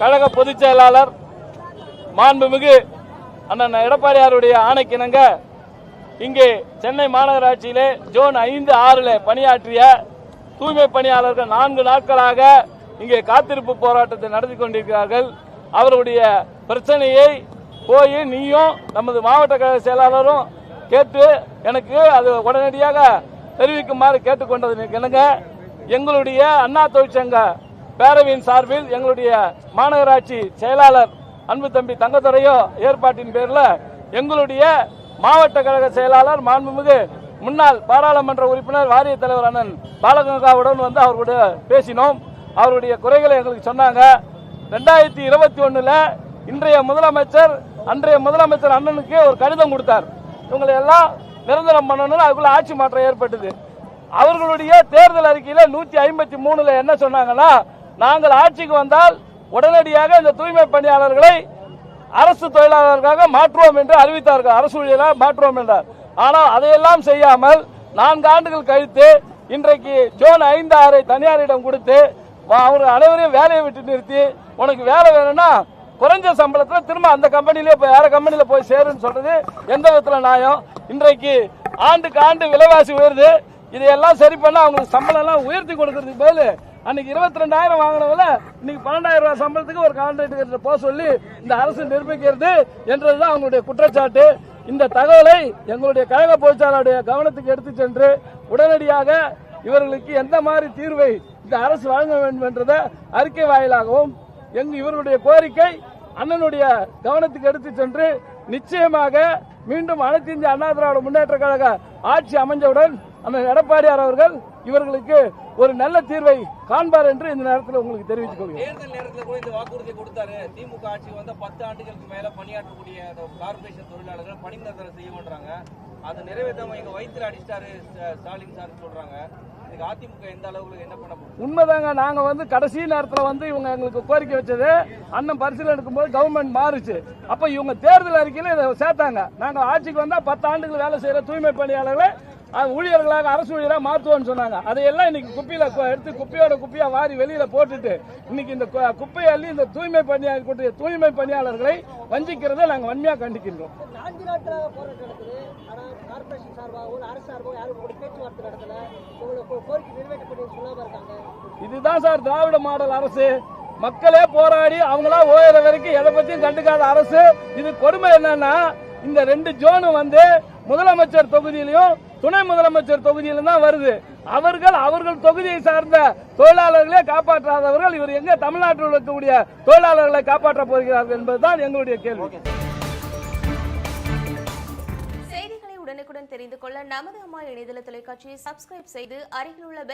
கழக பொதுச் செயலாளர் மாண்புமிகு அண்ணன் எடப்பாடியாருடைய ஆணைக்கிணங்க இங்கே சென்னை மாநகராட்சியிலே ஜோன் ஐந்து ஆறில் பணியாற்றிய தூய்மை பணியாளர்கள் நான்கு நாட்களாக இங்கே காத்திருப்பு போராட்டத்தை நடத்தி கொண்டிருக்கிறார்கள். அவருடைய பிரச்சனையை போய் நீயும் நமது மாவட்ட கழக செயலாளரும் கேட்டு எனக்கு அது உடனடியாக தெரிவிக்குமாறு கேட்டுக்கொண்டது என்னங்க எங்களுடைய அண்ணா தொழிற்சங்க பேரவையின் சார்பில் எங்களுடைய மாநகராட்சி செயலாளர் அன்பு தம்பி தங்கத்துறையோ ஏற்பாட்டின் பேரில் எங்களுடைய மாவட்ட கழக செயலாளர் மாண்புமிகு முன்னாள் பாராளுமன்ற உறுப்பினர் வாரிய தலைவர் அண்ணன் பாலகங்காவுடன் வந்து அவர்களுடைய பேசினோம். அவருடைய குறைகளை எங்களுக்கு சொன்னாங்க. ரெண்டாயிரத்தி இருபத்தி ஒன்றில் இன்றைய முதலமைச்சர் அன்றைய முதலமைச்சர் அண்ணனுக்கு ஒரு கடிதம் கொடுத்தார். இவங்களை எல்லாம் நிரந்தரம் பண்ணணும்னு அதுக்குள்ள ஆட்சி மாற்றம் ஏற்பட்டது. அவர்களுடைய தேர்தல் அறிக்கையில் நூற்றி ஐம்பத்தி மூணில் என்ன சொன்னாங்கன்னா நாங்கள் ஆட்சிக்கு வந்தால் உடனடியாக இந்த தூய்மை பணியாளர்களை அரசு தொழிலாளர்களாக மாற்றுவோம் என்று அறிவித்தார்கள். அரசு ஊழியராக மாற்றுவோம் என்றார். ஆனால் அதையெல்லாம் செய்யாமல் நான்கு ஆண்டுகள் கழித்து இன்றைக்கு ஜோன் ஐந்து ஆறை தனியாரிடம் கொடுத்து வா- அவர் அனைவரையும் வேலையை விட்டு நிறுத்தி உனக்கு வேலை வேணும்னா குறைஞ்ச சம்பளத்தில் திரும்ப அந்த கம்பெனிலே போய் வேற கம்பெனியில் போய் சேருன்னு சொல்றது எந்த விதத்தில் நியாயம்? இன்றைக்கு ஆண்டுக்கு ஆண்டு விலைவாசி உயருது. இதையெல்லாம் சரி பண்ண அவங்களுக்கு சம்பளம் எல்லாம் உயர்த்தி கொடுக்கறதுக்கு பதில் அன்னைக்கு இருபத்தி ரெண்டாயிரம் வாங்கினவங்கள இன்னைக்கு பன்னெண்டாயிரம் ரூபாய் சம்பளத்துக்கு ஒரு கான்ட்ராக்டர் போக சொல்லி இந்த அரசு நிரூபிக்கிறது என்றதுதான் அவங்களுடைய குற்றச்சாட்டு. இந்த தகவலை எங்களுடைய கழக பொதுச்சாளருடைய கவனத்துக்கு எடுத்து சென்று உடனடியாக இவர்களுக்கு எந்த மாதிரி தீர்வை இந்த அரசு வழங்க வேண்டும் என்றதை அறிக்கை வாயிலாகவும் எங்கு இவருடைய கோரிக்கை அண்ணனுடைய கவனத்துக்கு எடுத்து சென்று நிச்சயமாக மீண்டும் அனைத்து இந்திய அண்ணா திராவிட முன்னேற்ற கழக ஆட்சி அமைஞ்சவுடன் அண்ணன் எடப்பாடியார் அவர்கள் இவர்களுக்கு ஒரு நல்ல தீர்வை காண்பார் என்று இந்த நேரத்தில் உங்களுக்கு தெரிவித்துக் கொள்கிறேன் தேர்தல் நேரத்துல கூட இந்த வாக்குறுதி கொடுத்தாரு. திமுக ஆட்சி வந்து பத்து ஆண்டுகளுக்கு மேல பணியாற்றக்கூடிய அந்த கார்பரேஷன் தொழிலாளர்கள் பணி நிரந்தரம் செய்ய மாட்டாங்க அதை நிறைவேற்றாம எங்க வயிற்றுல அடிச்சிட்டாரு ஸ்ட- ஸ்டாலின் சார் சொல்றாங்க. உண்மைதாங்க நாங்க வந்து கடைசி நேரத்துல வந்து இவங்க எங்களுக்கு கோரிக்கை வச்சது அண்ணன் பரிசீலனை எடுக்கும்போது கவர்மெண்ட் மாறுச்சு. அப்ப இவங்க தேர்தல் அறிக்கையில இதை சேர்த்தாங்க. நாங்க ஆட்சிக்கு வந்தா பத்து ஆண்டுகள் வேலை செய்யற தூய்மை பணியாளர்களை ஊழியர்களாக அரசு ஊழியராக மாற்றுவோம்னு சொன்னாங்க. அதையெல்லாம் இன்னைக்கு குப்பையில எடுத்து குப்பையோட குப்பையா வாரி வெளியில போட்டுட்டு இன்னைக்கு இந்த குப்பையை அள்ளி இந்த தூய்மை பணியாளர்களுடைய தூய்மை பணியாளர்களை வஞ்சிக்கிறதை நாங்க வன்மையா கண்டிக்கின்றோம். இதுதான் சார் திராவிட மாடல் அரசு. மக்களே போராடி அவங்களா ஓயிற வரைக்கும் எதை பத்தியும் கண்டுக்காத அரசு. இது கொடுமை என்னன்னா இந்த ரெண்டு ஜோனும் வந்து முதலமைச்சர் தொகுதியிலையும் துணை முதலமைச்சர் தொகுதியில தான் வருது. அவர்கள் அவர்கள் தொகுதியை சார்ந்த தொழிலாளர்களே காப்பாற்றாதவர்கள் இவர் எங்க தமிழ்நாட்டில் இருக்கக்கூடிய தொழிலாளர்களை காப்பாற்ற போகிறார்கள் என்பதுதான் எங்களுடைய கேள்வி. செய்திகளை உடனுக்குடன் தெரிந்து கொள்ள நமது அம்மா இணையதள தொலைக்காட்சியை சப்ஸ்கிரைப் செய்து அருகில் உள்ள